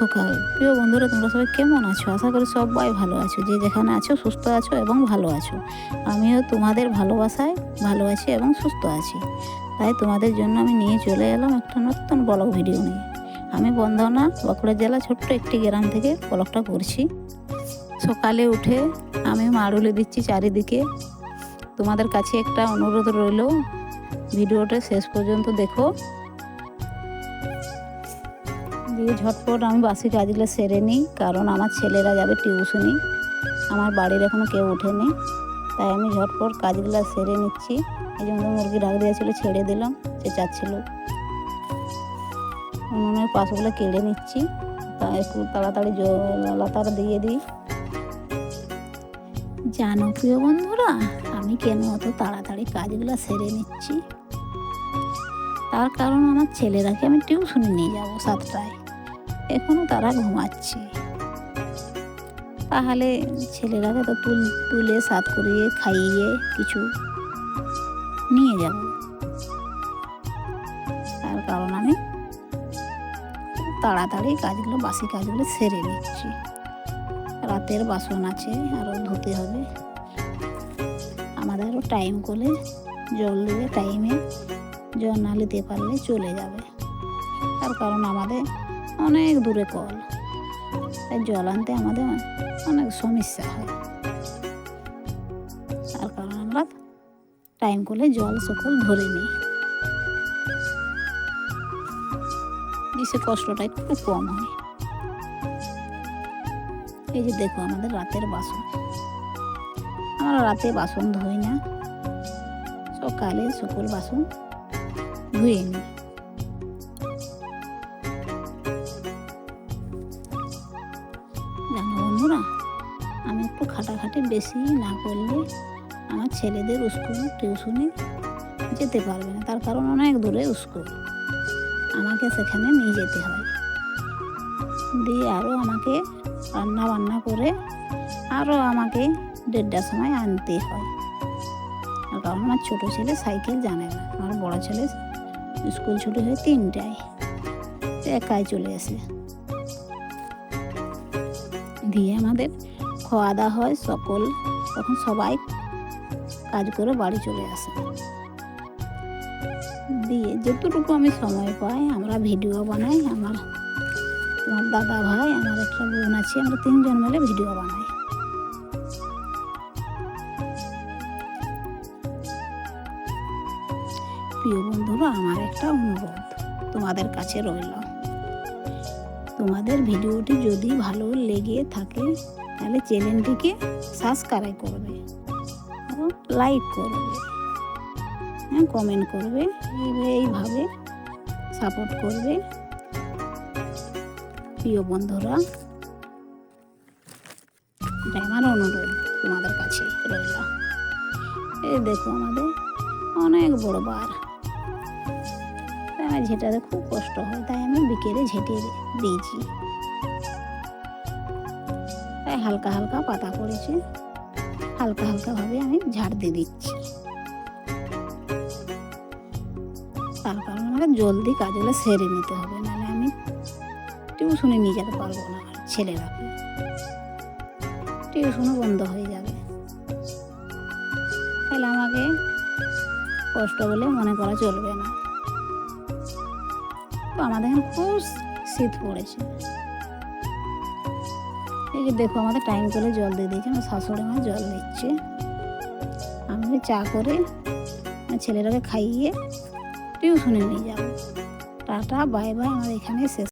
সকাল। প্রিয় বন্ধুরা, তোমরা সবাই কেমন আছো? আশা করি সবাই ভালো আছো। যে যেখানে আছো, সুস্থ আছো এবং ভালো আছো। আমিও তোমাদের ভালোবাসায় ভালো আছি এবং সুস্থ আছি। তাই তোমাদের জন্য আমি নিয়ে চলে এলাম একটা নতুন ব্লগ ভিডিও নিয়ে। আমি বন্ধনা বাঁকুড়া জেলা ছোট্ট একটি গ্রাম থেকে ব্লগটা করছি। সকালে উঠে আমি মাড়ুলি দিচ্ছি চারিদিকে। তোমাদের কাছে একটা অনুরোধ রইল, ভিডিওটা শেষ পর্যন্ত দেখো। দিয়ে ঝটপট আমি বাসি কাজগুলো সেরে নিই, কারণ আমার ছেলেরা যাবে টিউশনি। আমার বাড়ির এখনও কেউ ওঠেনি, তাই আমি ঝটপট কাজগুলো সেরে নিচ্ছি। এই জন্য মুরগি ডাক দিয়েছিল, ছেড়ে দিলাম, সে চাচ্ছিল। উনুনের পাশগুলো কেড়ে নিচ্ছি, তা একটু তাড়াতাড়ি লাতার দিয়ে দিই। জানো প্রিয় বন্ধুরা, আমি কেন অত তাড়াতাড়ি কাজগুলো সেরে নিচ্ছি? তার কারণ আমার ছেলেরাকে আমি টিউশনে নিয়ে যাব সাতটায়। এখনও তারা ঘুমাচ্ছে। তাহলে ছেলেরাকে তো তুল, তুলে সাত করিয়ে খাইয়ে কিছু নিয়ে যাব। তার কারণ আমি তাড়াতাড়ি কাজগুলো, বাসি কাজগুলো সেরে নিচ্ছি। রাতের বাসন আছে আরও ধুতে হবে। আমাদেরও টাইম করে জল দেবে টাইমে জল না নিতে পারলে চলে যাবে। তার কারণ আমাদের অনেক দূরে কল। তাই জল আনতে আমাদের অনেক সমস্যা হয়। তার কারণ আমরা টাইম করলে জল সকল ধরে নিই। সে কষ্টটা একটু কম হয়। এই যে দেখো আমাদের রাতের বাসন। আমরা রাতে বাসন ধুই না। সকালে সকল বাসন ধুয়ে নিই। জানো বন্ধুরা, আমি একটু খাটাখাটি বেশি না করলে আমার ছেলেদের স্কুল টিউশনে যেতে পারবে না। তার কারণ অনেক দূরে স্কুল। আমাকে সেখানে নিয়ে যেতে হয়। দিয়ে আরও আমাকে রান্না বান্না করে আরও আমাকে দেড়টার সময় আনতে হয়। কারণ আমার ছোটো ছেলে সাইকেল জানে না। আমার বড় ছেলে স্কুল ছুটি হয় তিনটায়। একাই চলে আসে। দিয়ে আমাদের খাওয়া দাওয়া হয়, সকল, তখন সবাই কাজ করে বাড়ি চলে আসে। দিয়ে যতটুকু আমি সময় পাই, আমরা ভিডিও বানাই, আমার আমার দাদা ভাই, আমার একটা বোন আছে, আমরা তিনজন মিলে ভিডিও বানাই। প্রিয় বন্ধুরা, আমার একটা অনুরোধ তোমাদের কাছে রইল। তোমাদের ভিডিওটি যদি ভালো লেগে থাকে, তাহলে চ্যানেলটিকে সাবস্ক্রাইব করবে এবং লাইক করবে। হ্যাঁ কমেন্ট করবে, এইভাবে সাপোর্ট করবে। প্রিয় বন্ধুরা আমার অনুরোধ তোমাদের কাছে রইল। এই দেখো আমাদের অনেক বড় বার। আমার ঝেঁটাতে খুব কষ্ট হয়, তাই আমি বিকেলে ঝেঁটে দিয়েছি। তাই হালকা হালকা পাতা পড়েছে, হালকা হালকাভাবে আমি ঝাড় দিয়ে দিচ্ছি। তার কারণ আমাকে জলদি কাজগুলো সেরে নিতে হবে, নাহলে আমি টিউশনে নিয়ে যেতে পারব না আমার ছেলেরাকে টিউশনও বন্ধ হয়ে যাবে। তাহলে আমাকে কষ্ট বলে মনে করা চলবে না। তো আমাদের এখানে খুব শীত পড়েছে। এই দেখো, আমাদের টাইম করে জল দিয়ে দিয়েছে, আমার শাশুড়ি মা জল দিচ্ছে। আমি চা করে ছেলেটাকে খাইয়ে টিউশনে নিয়ে যাব। টাটা বাই বাই আমার এখানে শেষ।